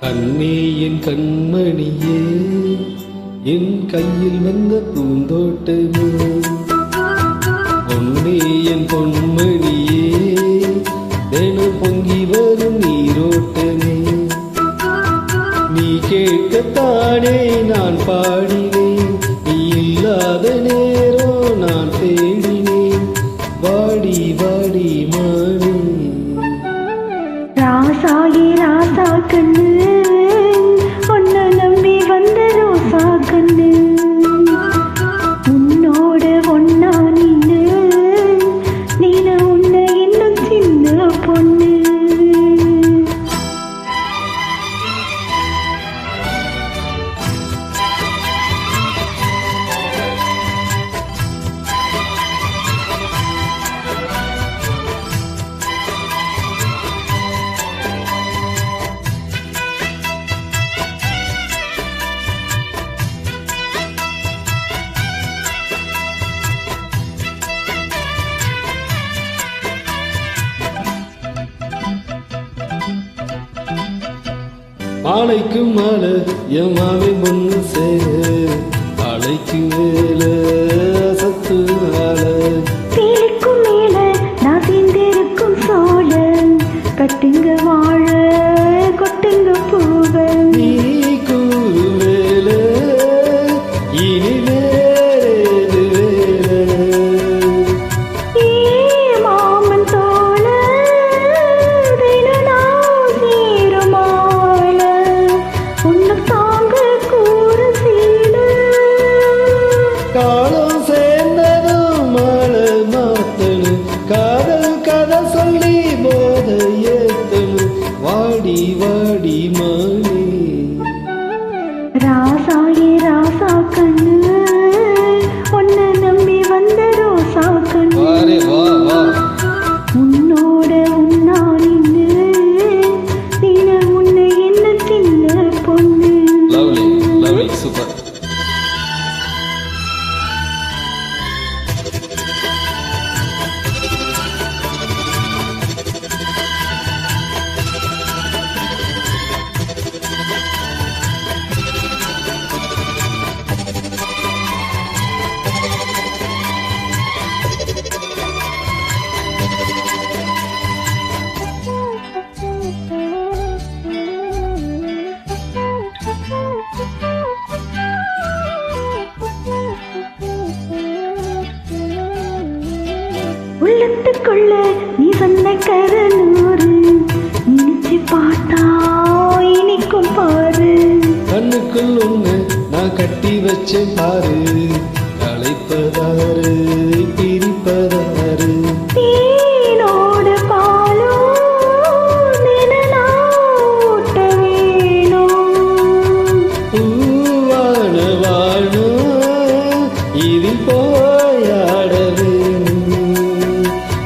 கண்ணேயின் கண்மணியே என் கையில் வந்த பூந்தோட்டமே பொன்னே என் பொன்மணியே தினம் பொங்கி வரும் நீரோட்டமே. நீ கேட்கத்தானே நான் பாடி மாலைக்கு மாலை என் மாலை பொண்ணு சேரு. மாலைக்கு வேலை கேட்டுக்கொள்ள நீ சொன்ன கரநூறு நினைச்சு பார்த்தா இனிக்கும் பாரு. கண்ணுக்குள் ஒண்ணு நான் கட்டி வச்சேன் பாரு.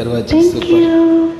કરવા છે થેન્ક યુ